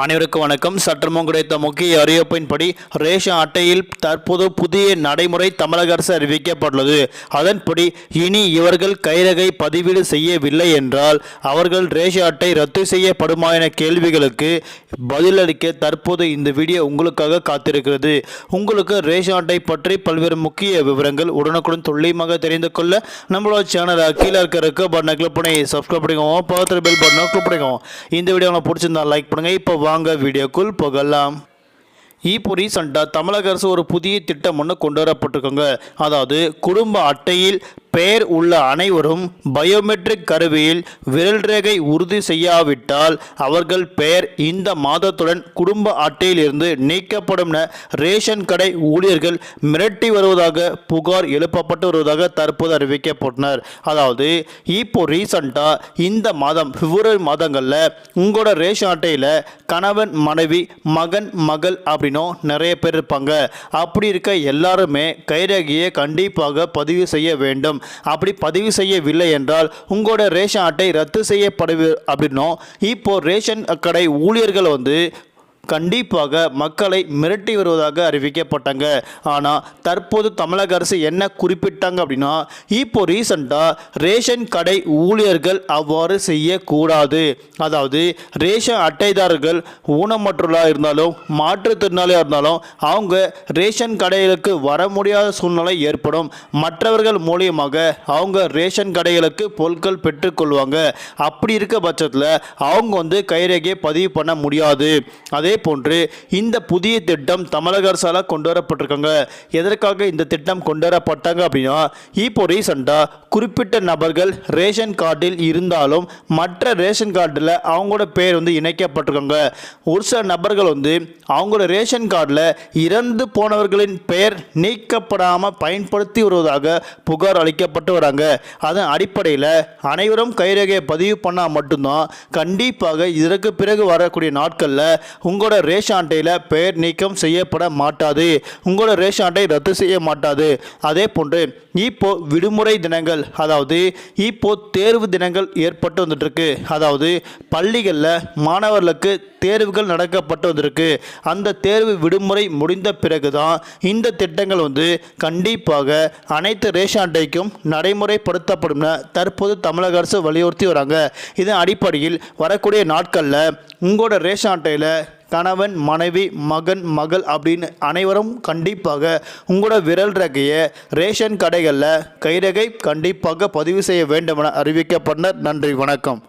அனைவருக்கும் வணக்கம். சற்றுமும் கிடைத்த முக்கிய அறிவிப்பின்படி ரேஷன் அட்டையில் தற்போது புதிய நடைமுறை தமிழக அரசு அறிவிக்கப்பட்டுள்ளது. அதன்படி இனி இவர்கள் கைரகை பதிவீடு செய்யவில்லை என்றால் அவர்கள் ரேஷன் அட்டை ரத்து செய்யப்படுமா என கேள்விகளுக்கு பதிலளிக்க தற்போது இந்த வீடியோ உங்களுக்காக காத்திருக்கிறது. உங்களுக்கு ரேஷன் அட்டை பற்றி பல்வேறு முக்கிய விவரங்கள் உடனுக்குடன் துல்லியமாக தெரிந்து கொள்ள நம்மளோட சேனலை கீழே இருக்க இருக்க பட்டனை கிளிக் பண்ணி சப்ஸ்கிரைப் பண்ணிக்கோங்க. பக்கத்தில் பெல் பட்டனை கிளிக் பண்ணிக்கோங்க. இந்த வீடியோ உங்களுக்கு பிடிச்சிருந்தா லைக் பண்ணுங்கள் இப்போ வாங்க வீடியோக்குள் போகலாம். இப்போ ரீசெண்டாக தமிழக அரசு ஒரு புதிய திட்டம் ஒன்று கொண்டு வரப்பட்டிருக்கோங்க. அதாவது குடும்ப அட்டையில் பெயர் உள்ள அனைவரும் பயோமெட்ரிக் கருவியில் விரல் ரேகை உறுதி செய்யாவிட்டால் அவர்கள் பெயர் இந்த மாதத்துடன் குடும்ப அட்டையிலிருந்து நீக்கப்படும் என ரேஷன் கடை ஊழியர்கள் மிரட்டி வருவதாக புகார் எழுப்பப்பட்டு வருவதாக தற்போது அறிவிக்கப்பட்டனர். அதாவது இப்போ ரீசண்டாக இந்த மாதம் பிப்ரவரி மாதங்களில் உங்களோட ரேஷன் அட்டையில் கணவன் மனைவி மகன் மகள் அப்படின்னும் நிறைய பேர் இருப்பாங்க. அப்படி இருக்க எல்லாருமே கைரேகையை கண்டிப்பாக பதிவு செய்ய வேண்டும். அப்படி பதிவு செய்யவில்லை என்றால் உங்களோட ரேஷன் அட்டை ரத்து செய்யப்படு அப்படின்னும். இப்போ ரேஷன் கடை ஊழியர்கள் வந்து கண்டிப்பாக மக்களை மிரட்டி வருவதாக அறிவிக்கப்பட்டாங்க. ஆனால் தற்போது தமிழக அரசு என்ன குறிப்பிட்டாங்க அப்படின்னா இப்போ ரீசண்டாக ரேஷன் கடை ஊழியர்கள் அவ்வாறு செய்யக்கூடாது. அதாவது ரேஷன் அட்டைதாரர்கள் ஊனமற்றவர்களாக இருந்தாலும் மாற்றுத்திறனாளியாக இருந்தாலும் அவங்க ரேஷன் கடைகளுக்கு வர முடியாத சூழ்நிலை ஏற்படும். மற்றவர்கள் மூலியமாக அவங்க ரேஷன் கடைகளுக்கு பொருட்கள் பெற்றுக்கொள்வாங்க அப்படி இருக்க பட்சத்தில் அவங்க வந்து கைரேகையை பதிவு பண்ண முடியாது. அதே போன்று இந்த புதிய திட்டம் தமிழக அரசால் கொண்டு வரப்பட்டிருக்காங்க எதற்காக இந்த திட்டம் கொண்டு வரப்பட்டாங்க அப்படின்னா இப்போ ரீசெண்டாக குறிப்பிட்ட நபர்கள் ரேஷன் கார்டில் இருந்தாலும் மற்ற ரேஷன் கார்டில் அவங்களோட பேர் வந்து இணைக்கப்பட்டிருக்காங்க. ஒரு சில நபர்கள் வந்து அவங்களோட ரேஷன் கார்டில் இறந்து போனவர்களின் பெயர் நீக்கப்படாமல் பயன்படுத்தி வருவதாக புகார் அளிக்கப்பட்டு வராங்க. அதன் அடிப்படையில் அனைவரும் கைரேகையை பதிவு பண்ணால் மட்டும்தான் கண்டிப்பாக இதற்கு பிறகு வரக்கூடிய நாட்களில் உங்கள் உங்களோட ரேஷன் அட்டையில் பெயர் நீக்கம் செய்யப்பட மாட்டாது. உங்களோட ரேஷன் அட்டை ரத்து செய்ய மாட்டாது. அதே போன்று இப்போ விடுமுறை தினங்கள் அதாவது இப்போ தேர்வு தினங்கள் ஏற்பட்டு வந்துட்டுருக்கு. அதாவது பள்ளிகளில் மாணவர்களுக்கு தேர்வுகள் நடக்கப்பட்டு வந்திருக்கு. அந்த தேர்வு விடுமுறை முடிந்த பிறகு தான் இந்த திட்டங்கள் வந்து கண்டிப்பாக அனைத்து ரேஷன் அட்டைக்கும் நடைமுறைப்படுத்தப்படும் தற்போது தமிழக அரசு வலியுறுத்தி வராங்க. இதன் அடிப்படையில் வரக்கூடிய நாட்களில் உங்களோட ரேஷன் அட்டையில் கணவன் மனைவி மகன் மகள் அப்படின்னு அனைவரும் கண்டிப்பாக உங்களோட விரல் ரகையை ரேஷன் கடைகளில் கைரகை கண்டிப்பாக பதிவு செய்ய வேண்டும் என அறிவிக்கப்பட்டனர். நன்றி வணக்கம்.